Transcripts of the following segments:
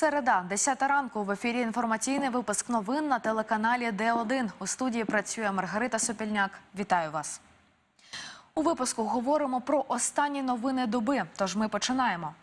Середа, 10 ранку. В ефірі інформаційний випуск новин на телеканалі Д1. У студії працює Маргарита Сопільняк. Вітаю вас. У випуску говоримо про останні новини доби. Тож ми починаємо.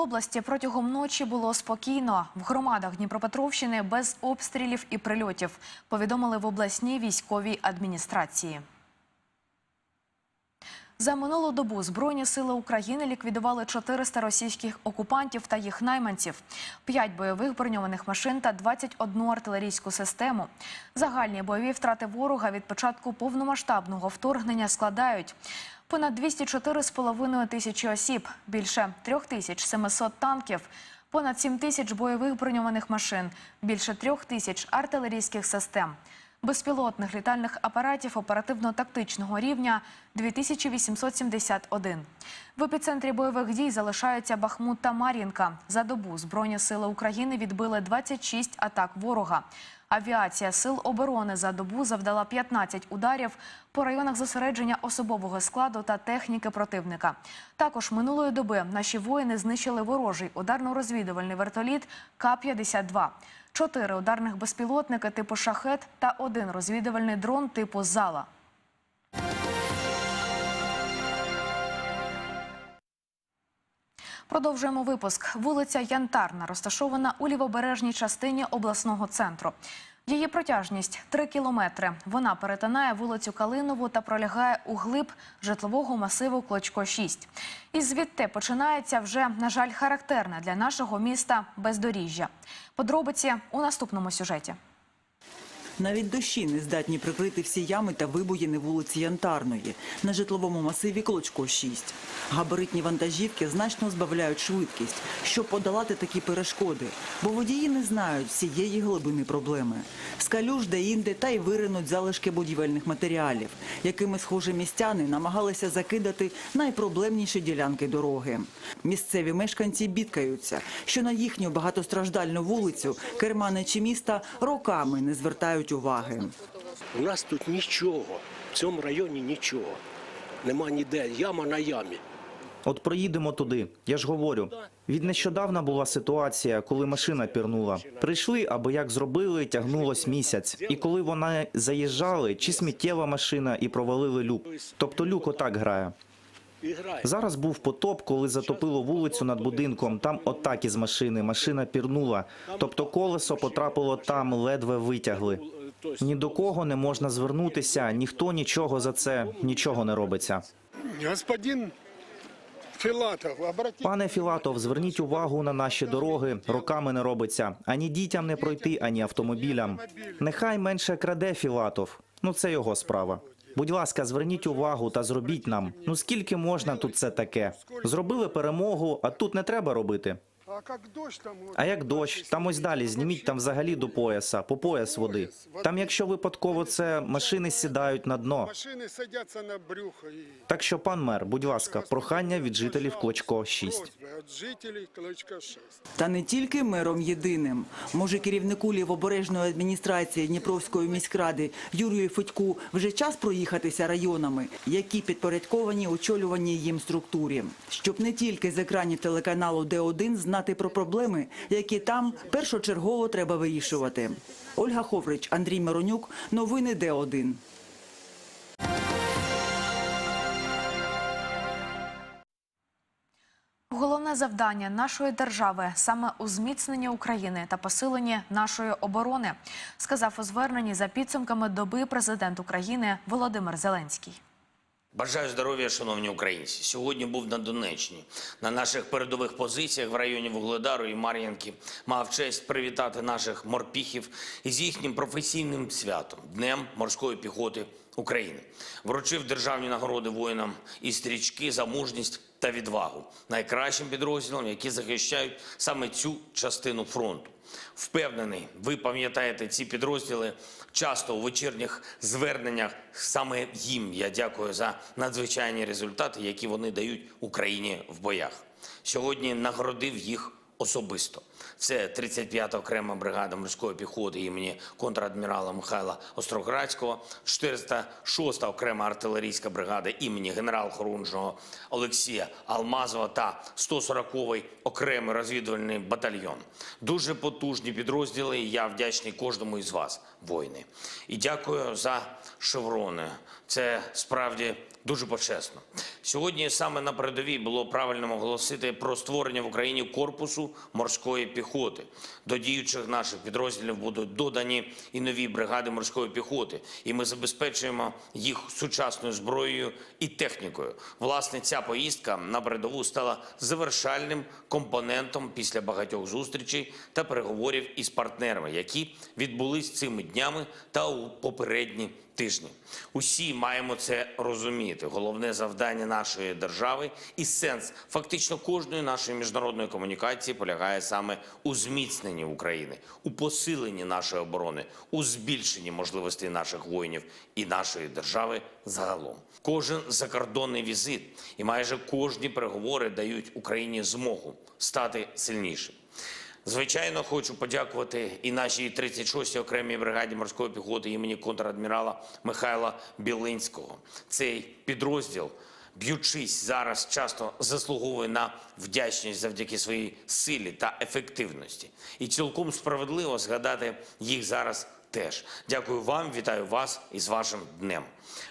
Області протягом ночі було спокійно. В громадах Дніпропетровщини без обстрілів і прильотів. Повідомили в обласній військовій адміністрації. За минулу добу Збройні сили України ліквідували 400 російських окупантів та їх найманців, 5 бойових броньованих машин та 21 артилерійську систему. Загальні бойові втрати ворога від початку повномасштабного вторгнення складають понад 204,5 тисячі осіб, більше 3700 танків, понад 7 тисяч бойових броньованих машин, більше 3 тисяч артилерійських систем. Безпілотних літальних апаратів оперативно-тактичного рівня 2871. В епіцентрі бойових дій залишаються Бахмут та Мар'їнка. За добу Збройні сили України відбили 26 атак ворога. Авіація Сил оборони за добу завдала 15 ударів по районах зосередження особового складу та техніки противника. Також минулої доби наші воїни знищили ворожий ударно-розвідувальний вертоліт К-52, чотири ударних безпілотники типу «Шахет» та один розвідувальний дрон типу «Зала». Продовжуємо випуск. Вулиця Янтарна розташована у лівобережній частині обласного центру. Її протяжність 3 кілометри. Вона перетинає вулицю Калинову та пролягає у глиб житлового масиву Клочко 6. І звідти починається вже, на жаль, характерне для нашого міста бездоріжжя. Подробиці у наступному сюжеті. Навіть дощі не здатні прикрити всі ями та вибоїни вулиці Янтарної на житловому масиві Клочко 6. Габаритні вантажівки значно збавляють швидкість, щоб подолати такі перешкоди, бо водії не знають всієї глибини проблеми. З калюж де-інде та й виринуть залишки будівельних матеріалів, якими схожі містяни намагалися закидати найпроблемніші ділянки дороги. Місцеві мешканці бідкаються, що на їхню багатостраждальну вулицю керманичі міста роками не звертають уваги. У нас тут нічого, в цьому районі нічого. Нема ніде, яма на ямі. От проїдемо туди. Я ж говорю. Від нещодавна була ситуація, коли машина пірнула. Прийшли, аби як зробили, тягнулось місяць. І коли вона заїжджали, чи сміттєва машина і провалили люк. Тобто люк отак грає. Зараз був потоп, коли затопило вулицю над будинком. Там отак із машини. Машина пірнула. Тобто колесо потрапило там, ледве витягли. Ні до кого не можна звернутися, ніхто нічого за це, нічого не робиться. Господин обратите Пане Філатов, зверніть увагу на наші дороги. Роками не робиться. Ані дітям не пройти, ані автомобілям. Нехай менше краде Філатов. Ну це його справа. Будь ласка, зверніть увагу та зробіть нам. Ну скільки можна тут це таке? Зробили перемогу, а тут не треба робити. А как там? А як дощ, там ось далі зніміть там взагалі до пояса, по пояс води. Там, якщо випадково це машини сідають на дно. Машины садятся на брюхо. Так що, пан мер, будь ласка, прохання від жителів Клочко 6. Просьба от 6. Та не тільки мером єдиним. Може, керівнику лівобережної адміністрації Дніпровської міськради Юрію Федьку вже час проїхатися районами, які підпорядковані очолюваній їм структурі, щоб не тільки з екранів телеканалу Д1 знати про проблеми, які там першочергово треба вирішувати. Ольга Ховрич, Андрій Миронюк, новини Д1. Головне завдання нашої держави саме у зміцненні України та посиленні нашої оборони, сказав у зверненні за підсумками доби президент України Володимир Зеленський. Бажаю здоров'я, шановні українці. Сьогодні був на Донеччині. На наших передових позиціях в районі Вугледару і Мар'їнки мав честь привітати наших морпіхів із їхнім професійним святом Днем морської піхоти України. Вручив державні нагороди воїнам і стрічки за мужність та відвагу найкращим підрозділам, які захищають саме цю частину фронту. Впевнений, ви пам'ятаєте ці підрозділи часто у вечірніх зверненнях. Саме їм я дякую за надзвичайні результати, які вони дають Україні в боях. Сьогодні нагородив їх особисто. Це 35-та окрема бригада морської піхоти імені контрадмірала Михайла Остроградського, 406-та окрема артилерійська бригада імені генерал-хорунжого Олексія Алмазова та 140-й окремий розвідувальний батальйон. Дуже потужні підрозділи. і Я вдячний кожному із вас, воїни. І дякую за шеврони. Це справді дуже почесно. Сьогодні саме на передовій було правильно оголосити про створення в Україні корпусу морської піхоти. До діючих наших підрозділів будуть додані і нові бригади морської піхоти, і ми забезпечуємо їх сучасною зброєю і технікою. Власне, ця поїздка на передову стала завершальним компонентом після багатьох зустрічей та переговорів із партнерами, які відбулись цими днями та у попередні тижні. Усі маємо це розуміти. Головне завдання нашої держави і сенс фактично кожної нашої міжнародної комунікації полягає саме у зміцненні України, у посиленні нашої оборони, у збільшенні можливостей наших воїнів і нашої держави загалом. Кожен закордонний візит і майже кожні переговори дають Україні змогу стати сильнішим. Звичайно, хочу подякувати і нашій 36-й окремій бригаді морської піхоти імені контрадмірала Михайла Білинського. Цей підрозділ, б'ючись зараз, часто заслуговує на вдячність завдяки своїй силі та ефективності. І цілком справедливо згадати їх зараз теж. Дякую вам, вітаю вас із вашим днем.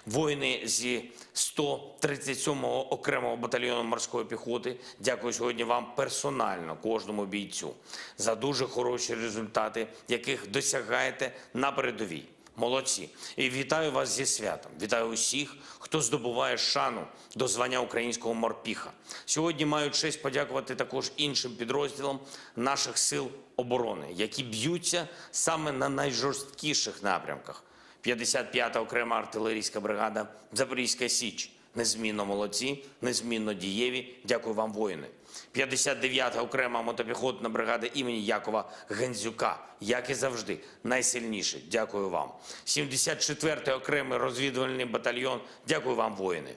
Воїни зі 137-го окремого батальйону морської піхоти. Дякую сьогодні вам персонально, кожному бійцю, за дуже хороші результати, яких досягаєте на передовій. Молодці. І вітаю вас зі святом. Вітаю усіх, хто здобуває шану до звання українського морпіха. Сьогодні маю честь подякувати також іншим підрозділам наших сил оборони, які б'ються саме на найжорсткіших напрямках. 55-та окрема артилерійська бригада Запорізька Січ. Незмінно молодці, незмінно дієві. Дякую вам, воїни. 59-та окрема мотопіхотна бригада імені Якова Гензюка, як і завжди, найсильніше. Дякую вам. 74-й окремий розвідувальний батальйон. Дякую вам, воїни.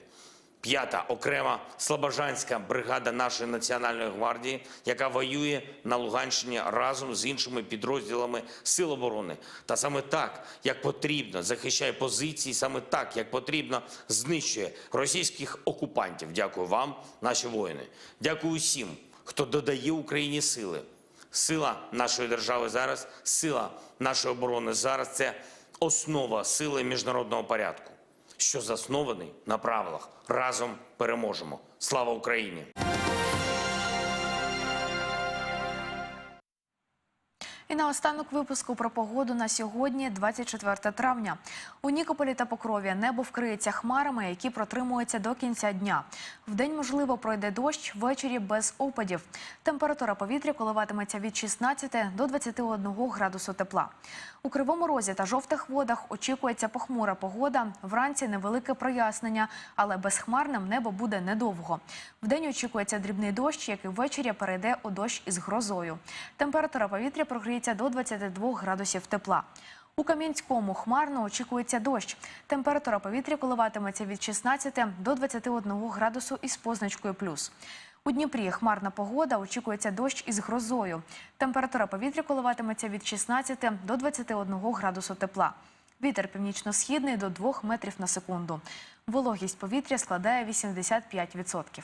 П'ята окрема слобожанська бригада нашої національної гвардії, яка воює на Луганщині разом з іншими підрозділами Сил оборони. Та саме так, як потрібно, захищає позиції, саме так, як потрібно, знищує російських окупантів. Дякую вам, наші воїни. Дякую усім, хто додає Україні сили. Сила нашої держави зараз, сила нашої оборони зараз це основа сили міжнародного порядку що заснований на правилах. Разом переможемо. Слава Україні! І наостанок випуску про погоду на сьогодні, 24 травня. У Нікополі та Покрові небо вкриється хмарами, які протримуються до кінця дня. Вдень, можливо, пройде дощ, ввечері без опадів. Температура повітря коливатиметься від 16 до 21 градусу тепла. У Кривому Розі та жовтих водах очікується похмура погода. Вранці невелике прояснення, але безхмарним небо буде недовго. Вдень очікується дрібний дощ, який ввечері перейде у дощ із грозою. Температура повітря прогріється до 22 градусів тепла. У Кам'янському хмарно очікується дощ. Температура повітря коливатиметься від 16 до 21 градусу із позначкою плюс. У Дніпрі хмарна погода, очікується дощ із грозою. Температура повітря коливатиметься від 16 до 21 градусу тепла. Вітер північно-східний до 2 метрів на секунду. Вологість повітря складає 85%.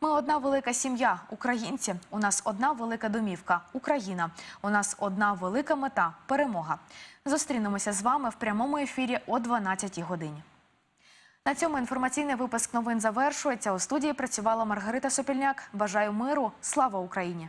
Ми одна велика сім'я, українці. У нас одна велика домівка Україна. У нас одна велика мета перемога. Зустрінемося з вами в прямому ефірі о 12 годині. На цьому інформаційний випуск новин завершується. У студії працювала Маргарита Сопільняк. Бажаю миру. Слава Україні!